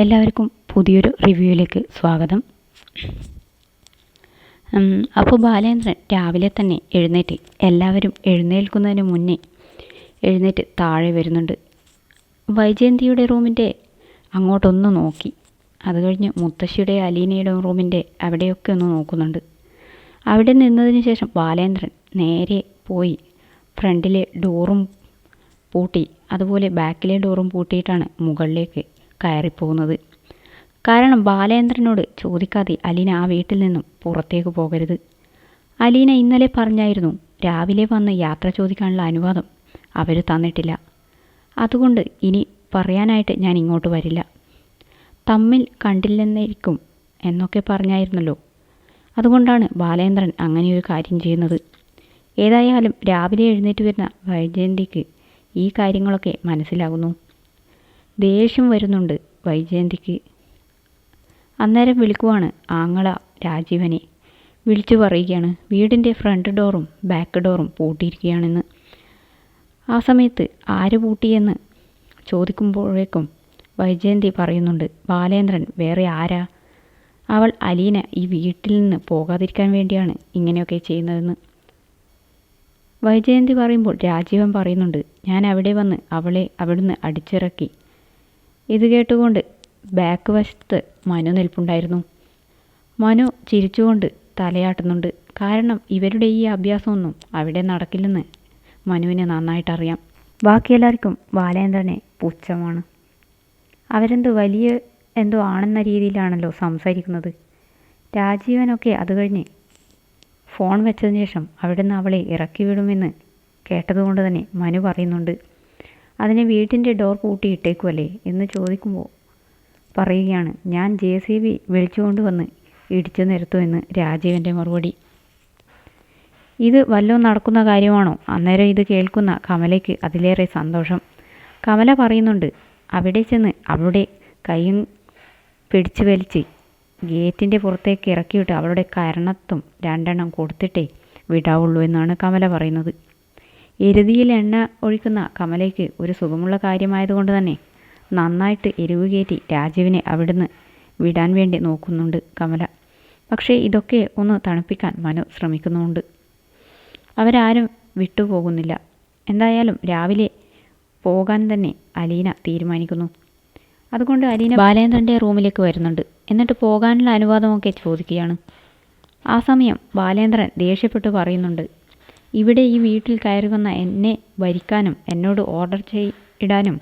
എല്ലാവർക്കും പുതിയൊരു റിവ്യൂയിലേക്ക് സ്വാഗതം. അപ്പോൾ ബാലേന്ദ്രൻ രാവിലെ തന്നെ എഴുന്നേറ്റ് എല്ലാവരും എഴുന്നേൽക്കുന്നതിന് മുന്നേ എഴുന്നേറ്റ് താഴെ വരുന്നുണ്ട്. വൈജയന്തിയുടെ റൂമിന്റെ അങ്ങോട്ടൊന്ന് നോക്കി. അത് കഴിഞ്ഞ് മുത്തശ്ശിയുടെ അലീനയുടെ റൂമിന്റെ അവിടെയൊക്കെ ഒന്ന് നോക്കുന്നുണ്ട്. അവിടെ നിന്നതിന് ശേഷം ബാലേന്ദ്രൻ നേരെ പോയി ഫ്രണ്ടിലെ ഡോറും പൂട്ടി അതുപോലെ ബാക്കിലെ ഡോറും പൂട്ടിയിട്ടാണ് മുകളിലേക്ക് കയറിപ്പോകുന്നത്. കാരണം ബാലേന്ദ്രനോട് ചോദിക്കാതെ അലീന ആ വീട്ടിൽ നിന്നും പുറത്തേക്ക് പോകരുത്. അലീന ഇന്നലെ പറഞ്ഞായിരുന്നു രാവിലെ വന്ന് യാത്ര ചോദിക്കാനുള്ള അനുവാദം അവർ തന്നിട്ടില്ല. അതുകൊണ്ട് ഇനി പറയാനായിട്ട് ഞാൻ ഇങ്ങോട്ട് വരില്ല. തമ്മിൽ കണ്ടില്ലെന്നിരിക്കും എന്നൊക്കെ പറഞ്ഞായിരുന്നല്ലോ. അതുകൊണ്ടാണ് ബാലേന്ദ്രൻ അങ്ങനെയൊരു കാര്യം ചെയ്യുന്നത്. ഏതായാലും രാവിലെ എഴുന്നേറ്റ് വരുന്ന വൈജയന്തിക്ക് ഈ കാര്യങ്ങളൊക്കെ മനസ്സിലാകുന്നു ദേഷ്യം വരുന്നുണ്ട് വൈജയന്തിക്ക്. അന്നേരം വിളിക്കുവാണ് ആങ്ങള രാജീവനെ. വിളിച്ചു പറയുകയാണ് വീടിന്റെ ഫ്രണ്ട് ഡോറും ബാക്ക് ഡോറും പൂട്ടിയിരിക്കുകയാണെന്ന്. ആ സമയത്ത് ആര് പൂട്ടിയെന്ന് ചോദിക്കുമ്പോഴേക്കും വൈജയന്തി പറയുന്നുണ്ട് ബാലേന്ദ്രൻ വേറെ ആരാ? അവൾ അലീന ഈ വീട്ടിൽ നിന്ന് പോകാതിരിക്കാൻ വേണ്ടിയാണ് ഇങ്ങനെയൊക്കെ ചെയ്യുന്നതെന്ന്. വൈജയന്തി പറയുമ്പോൾ രാജീവൻ പറയുന്നുണ്ട് ഞാൻ അവിടെ വന്ന് അവളെ അവിടുന്ന് അടിച്ചിറക്കി. ഇത് കേട്ടുകൊണ്ട് ബാക്ക് വശത്ത് മനു നിൽപ്പുണ്ടായിരുന്നു. മനു ചിരിച്ചുകൊണ്ട് തലയാട്ടുന്നുണ്ട്. കാരണം ഇവരുടെ ഈ അഭ്യാസമൊന്നും അവിടെ നടക്കില്ലെന്ന് മനുവിന് നന്നായിട്ടറിയാം. ബാക്കി എല്ലാവർക്കും ബാലേന്ദ്രനെ പുച്ഛമാണ്. അവരെന്തോ വലിയ എന്തോ ആണെന്ന രീതിയിലാണല്ലോ സംസാരിക്കുന്നത്. രാജീവനൊക്കെ അത് കഴിഞ്ഞ് ഫോൺ വെച്ചതിന് ശേഷം അവിടുന്ന് അവളെ ഇറക്കി വിടുമെന്ന് കേട്ടതുകൊണ്ട് തന്നെ മനു പറയുന്നുണ്ട്. അതിനെ വീട്ടിന്റെ ഡോർ പൂട്ടിയിട്ടേക്കുമല്ലേ എന്ന് ചോദിക്കുമ്പോൾ പറയുകയാണ് ഞാൻ ജെ സി ബി വിളിച്ചുകൊണ്ട് വന്ന് ഇടിച്ചു നിരത്തുമെന്ന് രാജീവന്റെ മറുപടി. ഇത് വല്ലതും നടക്കുന്ന കാര്യമാണോ? അന്നേരം ഇത് കേൾക്കുന്ന കമലയ്ക്ക് അതിലേറെ സന്തോഷം. കമല പറയുന്നുണ്ട് അവിടെ ചെന്ന് അവളുടെ കൈയും പിടിച്ചു വലിച്ച് ഗേറ്റിന്റെ പുറത്തേക്ക് ഇറക്കിയിട്ട് അവളുടെ കരണത്തും രണ്ടെണ്ണം കൊടുത്തിട്ടേ വിടാവുള്ളൂ എന്നാണ് കമല പറയുന്നത്. എരുതിയിൽ എണ്ണ ഒഴിക്കുന്ന കമലയ്ക്ക് ഒരു സുഖമുള്ള കാര്യമായതുകൊണ്ട് തന്നെ നന്നായിട്ട് എരിവ് കയറ്റി രാജീവിനെ അവിടുന്ന് വിടാൻ വേണ്ടി നോക്കുന്നുണ്ട് കമല. പക്ഷേ ഇതൊക്കെ ഒന്ന് തണുപ്പിക്കാൻ മനു ശ്രമിക്കുന്നുണ്ട്. അവരാരും വിട്ടുപോകുന്നില്ല. എന്തായാലും രാവിലെ പോകാൻ തന്നെ അലീന തീരുമാനിക്കുന്നു. അതുകൊണ്ട് അലീന ബാലേന്ദ്രന്റെ റൂമിലേക്ക് വരുന്നുണ്ട്. എന്നിട്ട് പോകാനുള്ള അനുവാദമൊക്കെ ചോദിക്കുകയാണ്. ആ സമയം ബാലേന്ദ്രൻ ദേഷ്യപ്പെട്ട് പറയുന്നുണ്ട്. ഇവിടെ ഈ വീട്ടിൽ കയറി വന്ന എന്നെ ഭരിക്കാനും എന്നോട് ഓർഡർ ചെയ്യിടാനും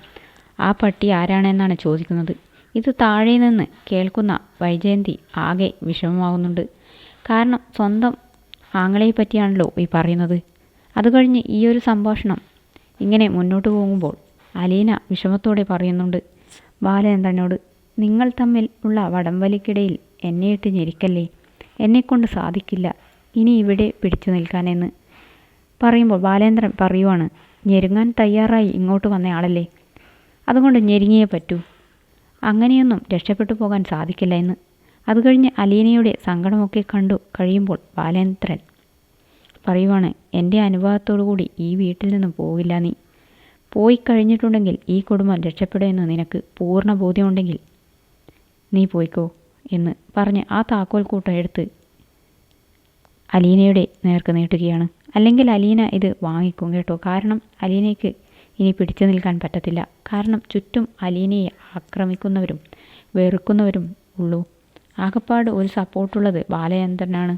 ആ പട്ടി ആരാണെന്നാണ് ചോദിക്കുന്നത്. ഇത് താഴെ നിന്ന് കേൾക്കുന്ന വൈജയന്തി ആകെ വിഷമമാകുന്നുണ്ട് കാരണം സ്വന്തം ആങ്ങളെ പറ്റിയാണല്ലോ ഈ പറയുന്നത്. അത് കഴിഞ്ഞ് ഈ ഒരു സംഭാഷണം ഇങ്ങനെ മുന്നോട്ട് പോകുമ്പോൾ അലീന വിഷമത്തോടെ പറയുന്നുണ്ട്. ബാലചന്ദ്രനോട് നിങ്ങൾ തമ്മിൽ ഉള്ള വടംവലിക്കിടയിൽ എന്നെ ഇട്ട് ഞെരിക്കല്ലേ? എന്നെക്കൊണ്ട് സാധിക്കില്ല. ഇനി ഇവിടെ പിടിച്ചു നിൽക്കാനെന്ന്. പറയുമ്പോൾ ബാലേന്ദ്രൻ പറയുവാണ് ഞെരുങ്ങാൻ തയ്യാറായി ഇങ്ങോട്ട് വന്നയാളല്ലേ അതുകൊണ്ട് ഞെരുങ്ങിയേ പറ്റൂ. അങ്ങനെയൊന്നും രക്ഷപ്പെട്ടു പോകാൻ സാധിക്കില്ല എന്ന്. അത് കഴിഞ്ഞ് അലീനയുടെ സങ്കടമൊക്കെ കണ്ടു കഴിയുമ്പോൾ ബാലേന്ദ്രൻ പറയുവാണ് എന്റെ അനുവാദത്തോടു കൂടി ഈ വീട്ടിൽ നിന്ന് പോകില്ല നീ. പോയി കഴിഞ്ഞിട്ടുണ്ടെങ്കിൽ ഈ കുടുംബം രക്ഷപ്പെടുമെന്ന് നിനക്ക് പൂർണ ബോധ്യമുണ്ടെങ്കിൽ നീ പോയിക്കോ എന്ന് പറഞ്ഞ് ആ താക്കോൽ കൂട്ടം എടുത്ത് അലീനയുടെ നേർക്ക് നീട്ടുകയാണ്. അല്ലെങ്കിൽ അലീന ഇത് വാങ്ങിക്കും കേട്ടോ. കാരണം അലീനയ്ക്ക് ഇനി പിടിച്ചു നിൽക്കാൻ പറ്റത്തില്ല. കാരണം ചുറ്റും അലീനയെ ആക്രമിക്കുന്നവരും വെറുക്കുന്നവരും ഉള്ളൂ. ആകപ്പാട് ഒരു സപ്പോർട്ടുള്ളത് ബാലചന്ദ്രനാണ്.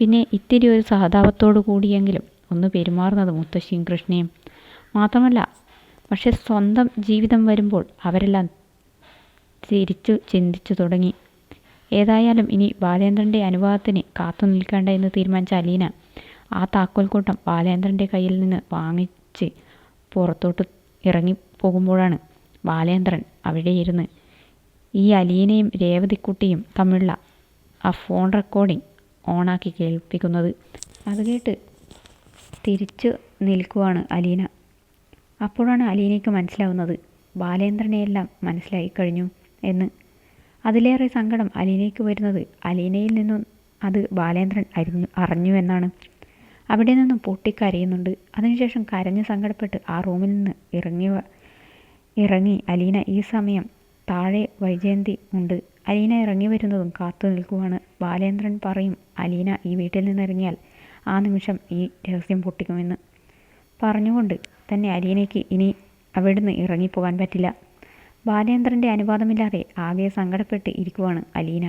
പിന്നെ ഇത്തിരി ഒരു സഹതാപത്തോടു കൂടിയെങ്കിലും ഒന്ന് പെരുമാറുന്നത് മുത്തശ്ശിയും കൃഷ്ണയും. മാത്രമല്ല പക്ഷെ സ്വന്തം ജീവിതം വരുമ്പോൾ അവരെല്ലാം തിരിച്ചു ചിന്തിച്ചു തുടങ്ങി. ഏതായാലും ഇനി ബാലേന്ദ്രന്റെ അനുവാദത്തിന് കാത്തു നിൽക്കേണ്ട എന്ന് തീരുമാനിച്ച അലീന ആ താക്കോൽക്കൂട്ടം ബാലേന്ദ്രന്റെ കയ്യിൽ നിന്ന് വാങ്ങിച്ച് പുറത്തോട്ട് ഇറങ്ങി പോകുമ്പോഴാണ് ബാലേന്ദ്രൻ അവിടെ ഇരുന്ന് ഈ അലീനയും രേവതിക്കുട്ടിയും തമ്മിലുള്ള ആ ഫോൺ റെക്കോർഡിംഗ് ഓണാക്കി കേൾപ്പിക്കുന്നത്. അത് കേട്ട് തിരിച്ചു നിൽക്കുവാണ് അലീന. അപ്പോഴാണ് അലീനയ്ക്ക് മനസ്സിലാവുന്നത് ബാലേന്ദ്രനെയെല്ലാം മനസ്സിലായി കഴിഞ്ഞു എന്ന്. അതിലേറെ സങ്കടം അലീനയ്ക്ക് വരുന്നത്. അലീനയിൽ നിന്നും അത് ബാലേന്ദ്രൻ അരിഞ്ഞു അറിഞ്ഞു എന്നാണ്. അവിടെ നിന്നും പൊട്ടിക്കരയുന്നുണ്ട്. അതിനുശേഷം കരഞ്ഞ് സങ്കടപ്പെട്ട് ആ റൂമിൽ നിന്ന് ഇറങ്ങി ഇറങ്ങി അലീന ഈ സമയം താഴെ വൈജയന്തി ഉണ്ട്. അലീന ഇറങ്ങി വരുന്നതും കാത്തു നിൽക്കുവാണ്. ബാലേന്ദ്രൻ പറയും അലീന ഈ വീട്ടിൽ നിന്ന് ഇറങ്ങിയാൽ ആ നിമിഷം ഈ രഹസ്യം പൊട്ടിക്കുമെന്ന്. പറഞ്ഞുകൊണ്ട് തന്നെ അലീനയ്ക്ക് ഇനി അവിടുന്ന് ഇറങ്ങിപ്പോകാൻ പറ്റില്ല. ബാലേന്ദ്രന്റെ അനുവാദമില്ലാതെ ആകെ സങ്കടപ്പെട്ട് ഇരിക്കുവാണ് അലീന.